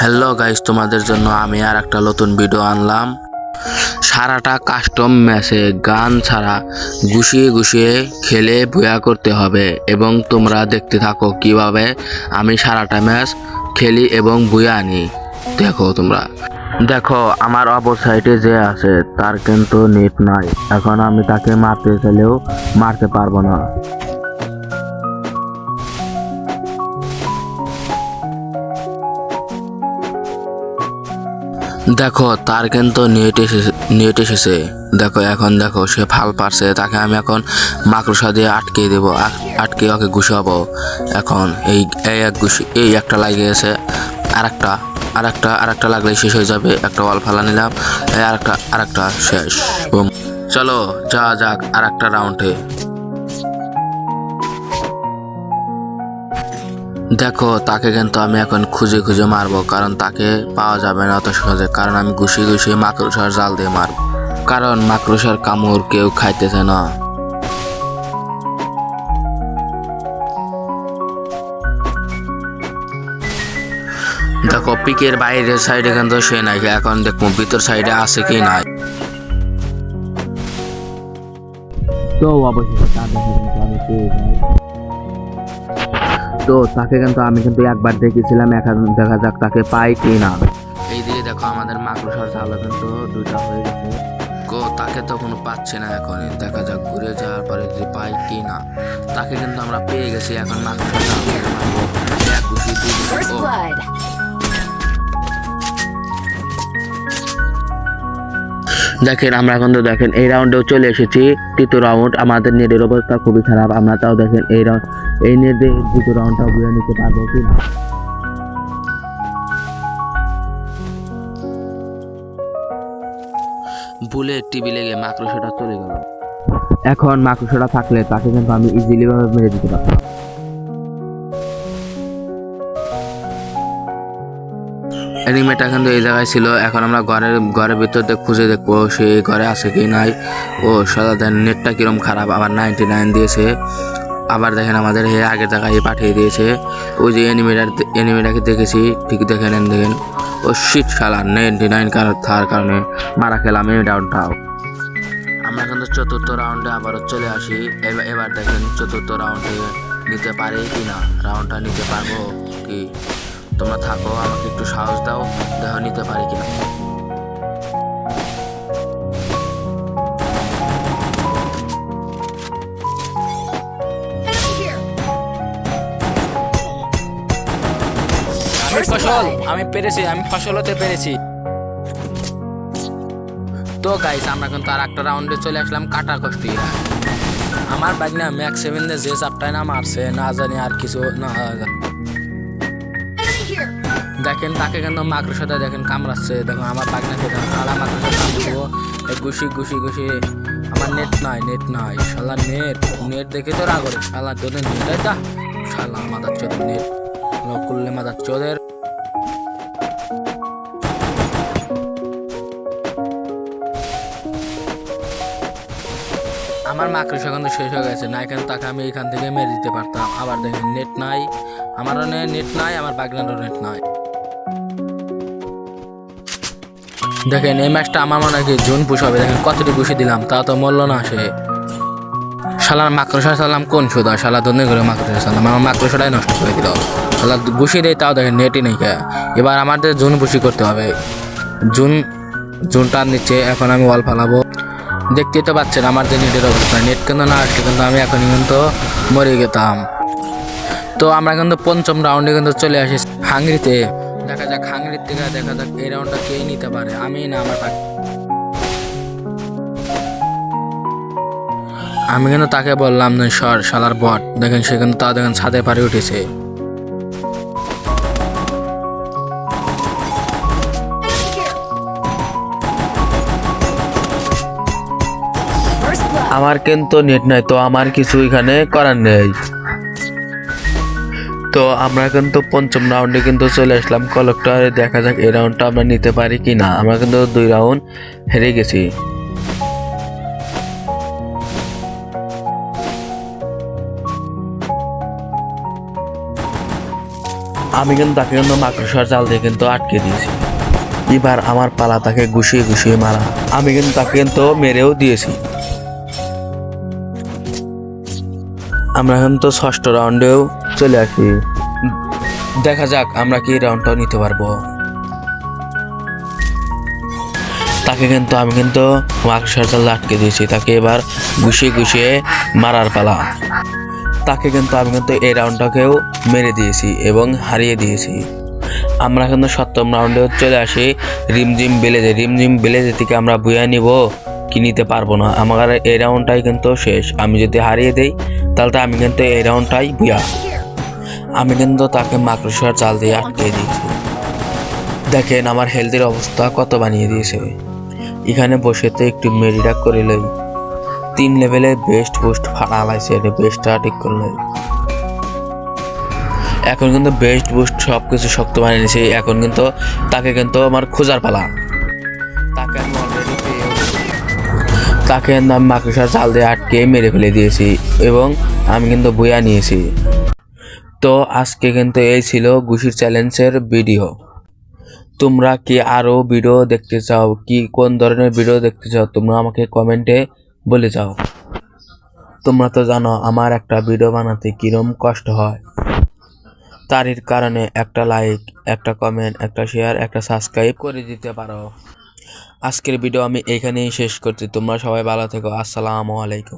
Hello guys তোমাদের জন্য আমি আর একটা নতুন ভিডিও আনলাম। সারাটা কাস্টম ম্যাচে গান ছাড়া গুছিয়ে গুছিয়ে খেলে বুয়া করতে হবে এবং তোমরা দেখতে থাকো কীভাবে আমি সারাটা ম্যাচ খেলি এবং বুয়া আনি। দেখো তোমরা। দেখো, আমার অপর সাইডে যে আছে, তার কিন্তু নেট নাই। এখন আমি তাকে মারতে চাইলেও মারতে পারব না। দেখো, তার কিন্তু নেট এসেছে নেট এসেছে। দেখো, এখন দেখো, সে ফাল পারছে, তাকে আমি এখন মাকড়সা দিয়ে আটকে দেবো, আট- আটকে ওকে ঘুষাবো এখন এই এই এক ঘুষি এই একটা লাগিয়ে গেছে আর একটা আর একটা আর একটা লাগলে শেষ হয়ে যাবে, একটা ওয়াল ফালা নিলাম আর একটা আর একটা শেষ চলো যা যাক আর একটা রাউন্ডে দেখো, তাকে কিন্তু আমি এখন খুঁজে খুঁজে মারবো, কারণ তাকে পাওয়া যাবে না অত সহজে, কারণ আমি ঘুষি ঘুষি মাকড়সার জাল দিয়ে মারবো। কারণ মাকড়সার কামড় কেউ খাইতেছে না। দেখো, পিকের বাইরের সাইডে কিন্তু সে নাই, এখন দেখব ভিতর সাইডে আছে কি নাই। তো অবশেষে তো তাকে কিন্তু আমি কিন্তু একবার দেখেছিলাম এখন দেখা যাক তাকে পাই কি না এই দিকে দেখো আমাদের মাকড়সার জালও কিন্তু দুইটা হয়ে গেছে। গো তাকে তো কোনো পাচ্ছি না এখন দেখা যাক ঘুরে যাওয়ার পরে যদি পাই কি না তাকে কিন্তু আমরা পেয়ে গেছি এখন মাকড়সার জাল দেখেন আমরা এখন তো দেখেন এই রাউন্ডেও চলে এসেছি। তৃতীয় রাউন্ড আমাদের নেটের অবস্থা খুবই খারাপ। আমরা তাও দেখেন এই রাউন্ড এই নেট দিয়ে দ্বিতীয় রাউন্ডটাও বুঝে নিতে পারব কি না। বুলেট টিভি লেগে মাকড়সাটা চলে গেল। এখন মাকড়সাটা থাকলে তাকে কিন্তু আমি ইজিলি ভাবে মেরে দিতে পারতাম। এনিমেটা কিন্তু এই জায়গায় ছিল। এখন আমরা ঘরের ঘরের ভিতর দিয়ে খুঁজে দেখব সে ঘরে আছে কি নাই। ও সাদা দেন, নেটটা কিরম খারাপ, আবার নাইনটি নাইন দিয়েছে। আবার দেখেন আমাদের হে আগের জায়গায় পাঠিয়ে দিয়েছে। ওই যে এনিমেটার এনিমেটাকে দেখেছি, ঠিক দেখে নেন, দেখেন। ও শীত শালা নাইনটি নাইন কারণ থার কারণে মারা খেলাম, এই ডাউনটাও আমরা কিন্তু চতুর্থ রাউন্ডে আবারও চলে আসি। এবার এবার দেখেন চতুর্থ রাউন্ডে নিতে পারে কি না রাউন্ডটা নিতে পারব কি? তোমরা থাকো, আমাকে একটু সাহস দাও, দেখো নিতে পারি কিনা। ফসল, আমি পেরেছি, আমি ফসল হতে পেরেছি। তো গাইস আমরা কিন্তু আর একটা রাউন্ডে চলে আসলাম কাটা কষ্টি আমার বাইক না ম্যাক্স সেভেন যে চাপটায় না মারছে, না জানি আর কিছু না. দেখেন, তাকে কিন্তু মাকড়সাটা দেখেন, কামড়াচ্ছে, দেখুন, আমার খেতে সালা মাকড়সা কামড়াবো ঘুষি ঘুষি ঘুষি। আমার নেট নাই নেট নাই, শালা নেট নেট দেখে তো রাগ করে। শালা তোদের নেট দা শালা মাদার চোদের নেট লক করলে মাদার চোদের। আমার মাকড়সা কিন্তু শেষ হয়ে গেছে, না এখানে তাকে আমি এখান থেকে মেরে দিতে পারতাম। আবার দেখেন নেট নাই, আমারও নেট নাই, আমার বাগনারও নেট নাই। দেখেন, এই ম্যাচটা আমার মনে হয় জুন পুষ হবে। দেখেন, কতটি পুষে দিলাম, তা তো মরল না সে। শালার মাকড়সা সালাম কোন সুদা, শালা ধন্য করে মাকড়সা সালাম আমার মাকড়সাটাই নষ্ট করে দিল। শালা ঘুষি দেয়, তাও দেখেন নেটই নেই কে। এবার আমাদের জুন পুষি করতে হবে। জুন জুন দিচ্ছে এখন আমি ওয়াল ফালাবো। দেখতেই তো পাচ্ছেন, আমার যে নেটের অবস্থা। নেট কিন্তু না আসছে, কিন্তু আমি এখন কিন্তু মরে গেতাম। তো আমরা কিন্তু পঞ্চম রাউন্ডে কিন্তু চলে আসি হাঙ্গরিতে। দেখা যাক হাঙ্গরির থেকে দেখা যাক, এই রাউন্ডটা কে নিতে পারে। আমি না, আমার পাক- আমি কিন্তু তাকে বললাম না, সর, শালার বট। দেখেন, সে কিন্তু তা দেখেন ছাদে পারে উঠেছে. আমার কিন্তু নেট নাই, তো আমার কিছু এখানে করার নেই। তো আমরা কিন্তু পঞ্চম রাউন্ডে কিন্তু চলে আসলাম। কলেক্টরে দেখা যাক এই রাউন্ডটা আমরা নিতে পারি কি না আমরা কিন্তু দুই রাউন্ড হেরে গেছি। আমি কিন্তু তাকে কিন্তু মাকড়সার জাল দিয়ে কিন্তু আটকে দিয়েছি। এবার আমার পালা তাকে গুছিয়ে গুছিয়ে মারা। আমি কিন্তু তাকে কিন্তু মেরেও দিয়েছি। আমরা কিন্তু ষষ্ঠ রাউন্ডেও চলে আসি। দেখা যাক আমরা কি রাউন্ডটাও নিতে পারব। তাকে কিন্তু আমি কিন্তু মাকড়সার জাল আটকে দিয়েছি। তাকে এবার গুছিয়ে গুছিয়ে মারার পালা। তাকে কিন্তু আমি কিন্তু এই রাউন্ডটাকেও মেরে দিয়েছি এবং হারিয়ে দিয়েছি। আমরা কিন্তু সপ্তম রাউন্ডে চলে আসি। রিমঝিম বেলেজে রিমঝিম বেলেজে থেকে আমরা বুয়া নিব কি নিতে পারব না? আমার এই রাউন্ডটাই কিন্তু শেষ। আমি যদি হারিয়ে দেই, তাহলে তো আমি কিন্তু এই রাউন্ডটাই বিয়া। আমি কিন্তু তাকে মাকড়সার চাল দিয়ে আটকে দিয়েছি। দেখেন আমার হেলথের অবস্থা কত বানিয়ে দিয়েছে। এখানে বসে তো একটু মেডিটাক করে লই। তিন লেভেলে বেস্ট বুস্ট ফাটা লাইছে এটা বেস্টটা ঠিক করলে। এখন কিন্তু বেস্ট বুস্ট সব কিছু শক্ত বানিয়ে নিয়েছি। এখন কিন্তু তাকে কিন্তু আমার খোঁজার পালা। তাকে মাকড়সার জাল দিয়ে আটকে মেরে ফেলে দিয়েছি এবং আমি কিন্তু বইয়া নিয়েছি। তো আজকে কিন্তু এই ছিল গুশির চ্যালেঞ্জের ভিডিও। তোমরা কি আরও ভিডিও দেখতে চাও? কি, কোন ধরনের ভিডিও দেখতে চাও? তোমরা আমাকে কমেন্টে বলে যাও। তোমরা তো জানো, আমার একটা ভিডিও বানাতে কিরম কষ্ট হয়। তারির কারণে একটা লাইক একটা কমেন্ট একটা শেয়ার একটা সাবস্ক্রাইব করে দিতে পারো। আজকের ভিডিও আমি এখানেই শেষ করছি। তোমরা সবাই ভালো থেকো। আসসালামু আলাইকুম।